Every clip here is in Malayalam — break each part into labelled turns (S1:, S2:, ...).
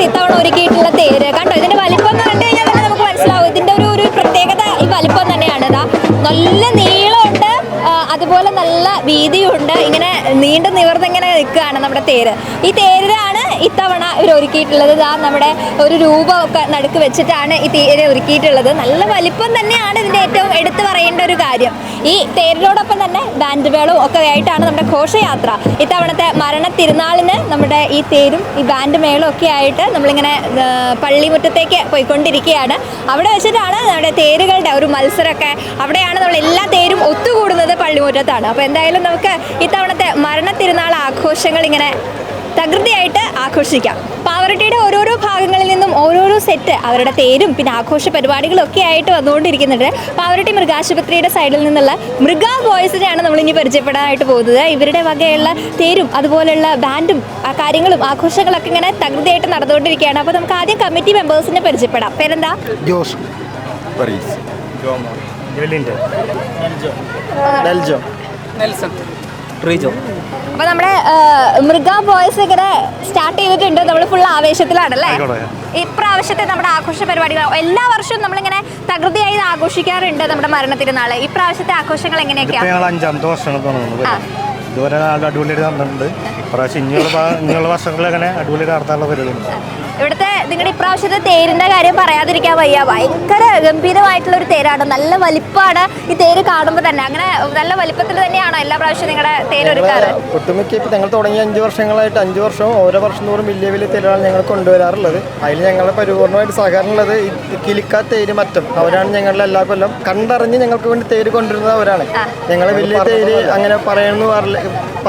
S1: ബോയ്സ് ഇത്തവണ ഒരുക്കിയിട്ടുള്ള തേര്. കണ്ടോ? ഇതിന്റെ വലിപ്പം കണ്ടു കഴിഞ്ഞാൽ തന്നെ നമുക്ക് മനസ്സിലാവും. ഇതിന്റെ ഒരു ഒരു പ്രത്യേകത ഈ വലിപ്പം തന്നെയാണ്. ഇതാ നല്ല നീളമുണ്ട്. അതുപോലെ നല്ല വീതിയുണ്ട്. ഇങ്ങനെ നീണ്ടു നിവർന്നിങ്ങനെ നിൽക്കുകയാണ് നമ്മുടെ തേര്. ഈ തേരിലാണ് ഒരുക്കിയിട്ടുള്ളത്. ഇതാ നമ്മുടെ ഒരു രൂപമൊക്കെ നടുക്ക് വെച്ചിട്ടാണ് ഈ തേര് ഒരുക്കിയിട്ടുള്ളത്. നല്ല വലിപ്പം തന്നെയാണ് ഇതിന്റെ ഏറ്റവും എടുത്തു പറയേണ്ട ഒരു കാര്യം. ഈ തേരിനോടൊപ്പം തന്നെ ബാൻഡ് മേളവും ഒക്കെ ആയിട്ടാണ് നമ്മുടെ ഘോഷയാത്ര. ഇത്തവണത്തെ മരണ തിരുനാളിന് നമ്മുടെ ഈ തേരും ഈ ബാൻഡ് മേളവും ഒക്കെ ആയിട്ട് നമ്മളിങ്ങനെ പള്ളിമുറ്റത്തേക്ക് പോയിക്കൊണ്ടിരിക്കുകയാണ്. അവിടെ വെച്ചിട്ടാണ് നമ്മുടെ തേരുകളുടെ ഒരു മത്സരമൊക്കെ. അവിടെയാണ് നമ്മൾ എല്ലാ തേരും ഒത്തുകൂടുന്നത് പള്ളിമുറ്റത്താണ്. അപ്പോൾ എന്തായാലും നമുക്ക് ഇത്തവണത്തെ മരണ തിരുനാൾ ആഘോഷങ്ങൾ ഇങ്ങനെ തകൃതിയായിട്ട് ആഘോഷിക്കാം. പാവറട്ടിയുടെ ഓരോരോ ഭാഗങ്ങളിൽ നിന്നും ഓരോരോ സെറ്റ് അവരുടെ തേരും പിന്നെ ആഘോഷ പരിപാടികളും ഒക്കെ ആയിട്ട് വന്നുകൊണ്ടിരിക്കുന്നുണ്ട്. പാവറട്ടി മൃഗാശുപത്രിയുടെ സൈഡിൽ നിന്നുള്ള മൃഗ ബോയ്സിനെയാണ് നമ്മൾ ഇനി പരിചയപ്പെടാനായിട്ട് പോകുന്നത്. ഇവരുടെ വകയുള്ള തേരും അതുപോലെയുള്ള ബാൻഡും ആ കാര്യങ്ങളും ആഘോഷങ്ങളൊക്കെ ഇങ്ങനെ തകൃതിയായിട്ട് നടന്നുകൊണ്ടിരിക്കുകയാണ്. അപ്പോൾ നമുക്ക് ആദ്യം കമ്മിറ്റി മെമ്പേഴ്സിനെ പരിചയപ്പെടാം. പേരെന്താ?
S2: ജോസ്. ഡെൽജോ
S3: റീജോ
S1: അപ്പോൾ നമ്മുടെ മൃഗ ബോയ്സ് ഇങ്ങനെ സ്റ്റാർട്ട് ചെയ്തിട്ടുണ്ട്. നമ്മൾ ഫുൾ ആവേശത്തിലാണല്ലേ. ഇപ്രാവശ്യത്തെ നമ്മുടെ ആഘോഷ പരിപാടികൾ എല്ലാ വർഷവും നമ്മളിങ്ങനെ തകൃതിയായി ആഘോഷിക്കാറുണ്ട് നമ്മുടെ മരണത്തിരുന്നാൾ. ഇപ്രാവശ്യത്തെ ആഘോഷങ്ങൾ
S3: എങ്ങനെയൊക്കെയാണ് അഞ്ചാമത്തെ വർഷമാണ്. ഇതുവരെ അടിപൊളിയായിട്ട് നടന്നിട്ടുണ്ട്. ഇപ്രാവശ്യം ഇനിയുള്ള ഇനിയുള്ള വർഷങ്ങളിൽ അങ്ങനെ അടിപൊളിയായിട്ട് നടത്താനുള്ള പരിപാടിയുണ്ട്
S1: ഇവിടുത്തെ നിങ്ങളുടെ ഇപ്രാവശ്യത്തെ തേരിന്റെ കാര്യം പറയാതിരിക്കാൻ വയ്യ. ഭയങ്കര ഗംഭീരമായിട്ടുള്ള ഒരു തേരാണ്. നല്ല വലിപ്പമാണ് ഈ തേര് കാണുമ്പോൾ തന്നെ. അങ്ങനെ നല്ല വലിപ്പത്തിൽ തന്നെയാണോ എല്ലാ പ്രാവശ്യവും നിങ്ങളുടെ തേര് ഒരുക്കാറ്.
S2: ഒട്ടുമിക്ക ഇപ്പം ഞങ്ങൾ തുടങ്ങിയ അഞ്ച് വർഷങ്ങളായിട്ട് അഞ്ച് വർഷവും ഓരോ വർഷം തോറും വലിയ വലിയ തേരാണ് ഞങ്ങൾ കൊണ്ടുവരാറുള്ളത്. അതിൽ ഞങ്ങളുടെ പരിപൂർണമായിട്ട് സഹകരണമുള്ളത് ഈ കിലിക്ക തേര് മറ്റും. അവരാണ് ഞങ്ങളുടെ എല്ലാ കൊല്ലം കണ്ടറിഞ്ഞ് ഞങ്ങൾക്ക് വേണ്ടി തേര് കൊണ്ടുവരുന്നത് അവരാണ്. ഞങ്ങൾ വലിയ തേര് അങ്ങനെ പറയുന്നു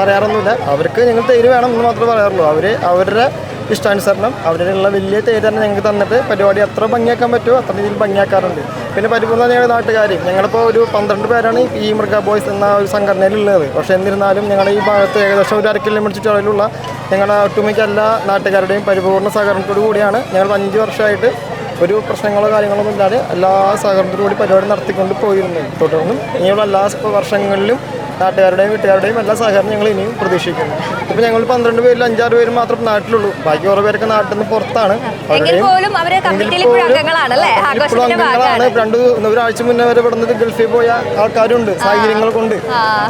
S2: പറയാറൊന്നുമില്ല. അവർക്ക് ഞങ്ങൾ തേര് വേണം എന്ന് മാത്രമേ പറയാറുള്ളൂ. അവർ അവരുടെ ഇഷ്ടാനുസരണം. അവരുടെ വലിയ തേര് തന്നെ ഞങ്ങൾക്ക് തന്നിട്ട് പരിപാടി എത്ര ഭംഗിയാക്കാൻ പറ്റുമോ? അത്ര രീതിയിൽ ഭംഗിയാക്കാറുണ്ട്. പിന്നെ പരിപൂർണ ഞങ്ങളുടെ നാട്ടുകാർ ഞങ്ങളിപ്പോൾ ഒരു പന്ത്രണ്ട് പേരാണ് ഈ മൃഗ ബോയ്സ് എന്ന ഒരു സംഘടനയിലുള്ളത്. പക്ഷേ എന്നിരുന്നാലും ഞങ്ങളുടെ ഈ ഭാഗത്ത് ഏകദേശം ഒരു അര കിലോമീറ്റർ ചുറ്റളവിലുള്ള ഞങ്ങളുടെ ഒട്ടുമിക്ക എല്ലാ നാട്ടുകാരുടെയും പരിപൂർണ സഹകരണത്തോടു കൂടിയാണ് ഞങ്ങൾ അഞ്ച് വർഷമായിട്ട് ഒരു പ്രശ്നങ്ങളോ കാര്യങ്ങളോ ഒന്നും ഇല്ലാതെ എല്ലാ സഹകരണത്തോടു കൂടി പരിപാടി നടത്തിക്കൊണ്ട് പോയിരുന്നത് തുടർന്നും ഇനിയുള്ള എല്ലാ വർഷങ്ങളിലും നാട്ടുകാരുടെയും വീട്ടുകാരുടെയും എല്ലാ സഹകരണം ഞങ്ങൾ ഇനിയും പ്രതീക്ഷിക്കുന്നു. ഇപ്പൊ ഞങ്ങൾ പന്ത്രണ്ട് പേരിൽ അഞ്ചാറ് പേര് മാത്രം നാട്ടിലുള്ളൂ. ബാക്കി കുറേ പേരൊക്കെ നാട്ടിൽ നിന്ന് പുറത്താണ്.
S1: ഇപ്പോഴും
S2: അംഗങ്ങളാണ്.
S1: ഭാഗമാണ്.
S2: രണ്ട് ഒരാഴ്ച മുന്നേ വരെ ഇവിടെ ഗൾഫിൽ പോയ ആൾക്കാരുണ്ട് സാഹചര്യങ്ങൾ കൊണ്ട്.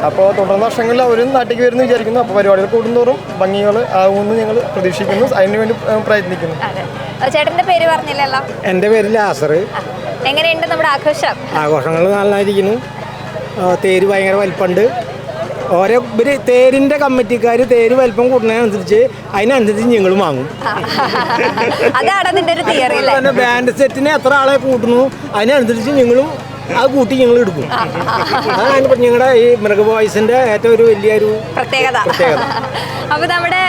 S2: അപ്പോൾ തുടർന്ന വർഷങ്ങളിൽ അവരും നാട്ടിലേക്ക് വരുന്നു വിചാരിക്കുന്നു. അപ്പോൾ പരിപാടികൾ കൂടുന്തോറും ഭംഗികൾ ആകുമെന്ന് ഞങ്ങൾ പ്രതീക്ഷിക്കുന്നു. അതിനു വേണ്ടി പ്രയത്നിക്കുന്നു.
S1: അതെ. ചേട്ടന്റെ പേര് പറഞ്ഞില്ലല്ലോ?
S4: എന്റെ പേര് ലാസർ.
S1: എങ്ങനെയുണ്ട് നമ്മുടെ ആഘോഷം?
S4: ആഘോഷങ്ങൾ നല്ലതായിരിക്കുന്നു ആ, തേര് ഭയങ്കര വലിപ്പമുണ്ട്. ഓരോ ഇവർ തേരിന്റെ കമ്മിറ്റിക്കാർ തേര് വലിപ്പം കൂടുന്നതിനനുസരിച്ച് അതിനനുസരിച്ച് ഞങ്ങൾ വാങ്ങും.
S1: അതാണ്
S4: ബാൻഡ് സെറ്റിനെ എത്ര ആളെ കൂട്ടുന്നു അതിനനുസരിച്ച് ഞങ്ങളും അത് കൂട്ടി ഞങ്ങൾ എടുക്കും. അതാണ് ഞങ്ങളുടെ ഈ മൃഗ ബോയ്സിന്റെ ഏറ്റവും ഒരു വലിയൊരു
S1: പ്രത്യേകത. അപ്പൊ നമ്മുടെ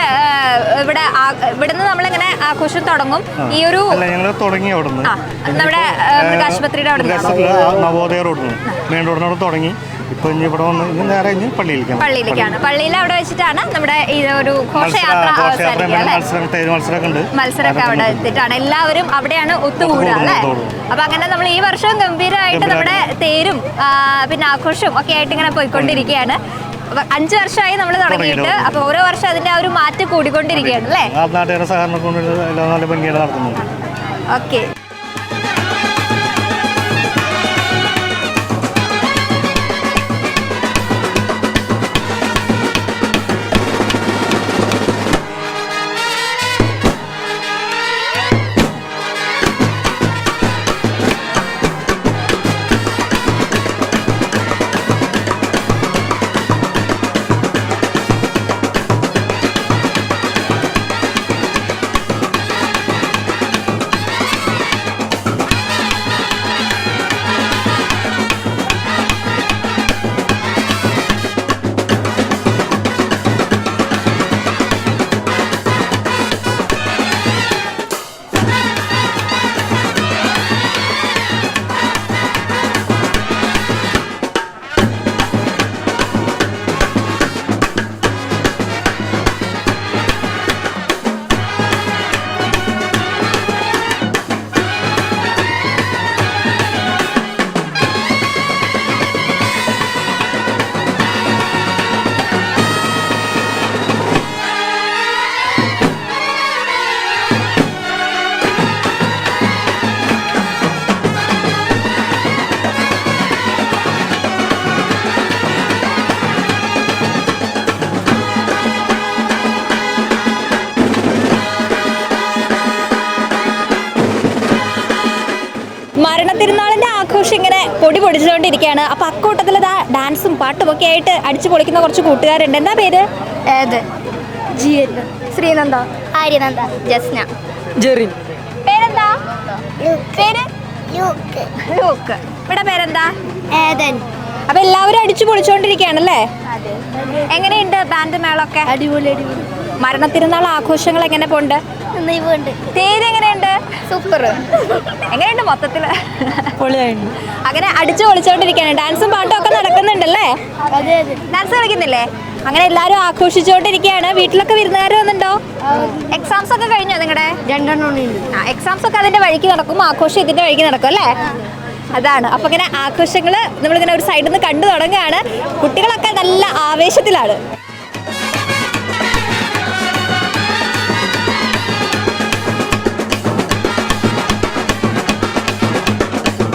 S1: ഇവിടെ ആ- ഇവിടുന്ന് നമ്മളിങ്ങനെ ആഘോഷം തുടങ്ങും. ഈ ഒരു
S3: അല്ല ഞങ്ങൾ തുടങ്ങി
S1: അവിടുന്ന്. നമ്മുടെ ആ, മൃഗാശുപത്രിയുടെ അവിടെ നിന്നാണോ
S3: നവോദയ റോഡിൽ നിന്ന് മെയിൻ റോഡിനോട് തുടങ്ങി. ഇനി ഇവിടെ വന്ന് ഇനി നേരെ ഇനി പള്ളിയിലേക്കാണ്.
S1: പള്ളിയിലേക്കാണ് പള്ളിയിൽ അവിടെ വെച്ചിട്ടാണ് നമ്മുടെ ഈ ഒരു ഘോഷയാത്ര
S3: മത്സരം
S1: അവസാനിക്കുക അല്ലേ?
S3: മത്സരം തേര് മത്സരമൊക്കെ ഉണ്ട്.
S1: മത്സരമൊക്കെ അവിടെ എത്തിയിട്ടാണ്. എല്ലാവരും അവിടെയാണ് ഒത്തുകൂടുക അല്ലേ?
S3: ഒത്തുകൂടുന്നത്.
S1: അപ്പൊ അങ്ങനെ നമ്മൾ ഈ വർഷവും ഗംഭീരമായിട്ട് നമ്മുടെ തേരും ആ, പിന്നെ ആഘോഷവും ഒക്കെ ആയിട്ട് ഇങ്ങനെ പോയിക്കൊണ്ടിരിക്കുകയാണ്. അപ്പൊ അഞ്ചു വർഷമായി നമ്മൾ തുടങ്ങിയിട്ട്.
S3: തുടങ്ങിയിട്ട്.
S1: അപ്പൊ ഓരോ വർഷം അതിന്റെ ആ ഒരു മാറ്റം കൂടിക്കൊണ്ടിരിക്കുകയാണ് അല്ലേ?
S3: ആ നാട്ടുകാരുടെ സഹകരണം കൊണ്ട് എല്ലാം നല്ല ഭംഗിയായിട്ട് നടത്തുന്നുണ്ട്
S1: ഓക്കെ. പൊടി പൊടിച്ചുകൊണ്ടിരിക്കുകയാണ് അപ്പൊ അക്കൂട്ടത്തിൽ ഇതാ ഡാൻസും പാട്ടും ഒക്കെ ആയിട്ട് അടിച്ചു പൊളിക്കുന്ന കുറച്ച് കൂട്ടുകാരുണ്ട്. എന്താ പേര്?
S5: ഏത്? ശ്രീനന്ദ. ആര്യനന്ദ. ജസ്ന.
S1: ജെറിൻ. പേരെന്താ? പേര്? ലൂക്ക്. ഇവിടെ പേരെന്താ?
S5: ഏതൻ.
S1: അപ്പൊ എല്ലാവരും അടിച്ചു പൊളിച്ചോണ്ടിരിക്കുകയാണല്ലേ എങ്ങനെയുണ്ട് ബാൻഡ് മേളൊക്കെ?
S5: അടിപൊളി അടിപൊളി.
S1: മരണത്തിരുന്നാൾ ആഘോഷങ്ങൾ എങ്ങനെ പോണ്ട്? തേര് എങ്ങനെയുണ്ട്?
S5: സൂപ്പർ
S1: എങ്ങനെയുണ്ട് മൊത്തത്തിൽ? അങ്ങനെ അടിച്ചു പൊളിച്ചോണ്ടിരിക്കാണ്. ഡാൻസും പാട്ടും ഒക്കെ നടക്കുന്നുണ്ടല്ലേ? ഡാൻസ് കളിക്കുന്നില്ലേ? അങ്ങനെ എല്ലാരും ആഘോഷിച്ചുകൊണ്ടിരിക്കുകയാണ് വീട്ടിലൊക്കെ വിരുന്നുകാർ വന്നിട്ടുണ്ടോ? എക്സാംസ് ഒക്കെ കഴിഞ്ഞോ നിങ്ങളുടെ
S5: രണ്ടെണ്ണം
S1: എക്സാംസ് ഒക്കെ അതിന്റെ വഴിക്ക് നടക്കും. ആഘോഷം ഇതിന്റെ വഴിക്ക് നടക്കും അല്ലേ? അതാണ്. അപ്പൊ ഇങ്ങനെ ആഘോഷങ്ങൾ നമ്മളിങ്ങനെ ഒരു സൈഡിൽ നിന്ന് കണ്ടു തുടങ്ങുകയാണ്. കുട്ടികളൊക്കെ നല്ല ആവേശത്തിലാണ്.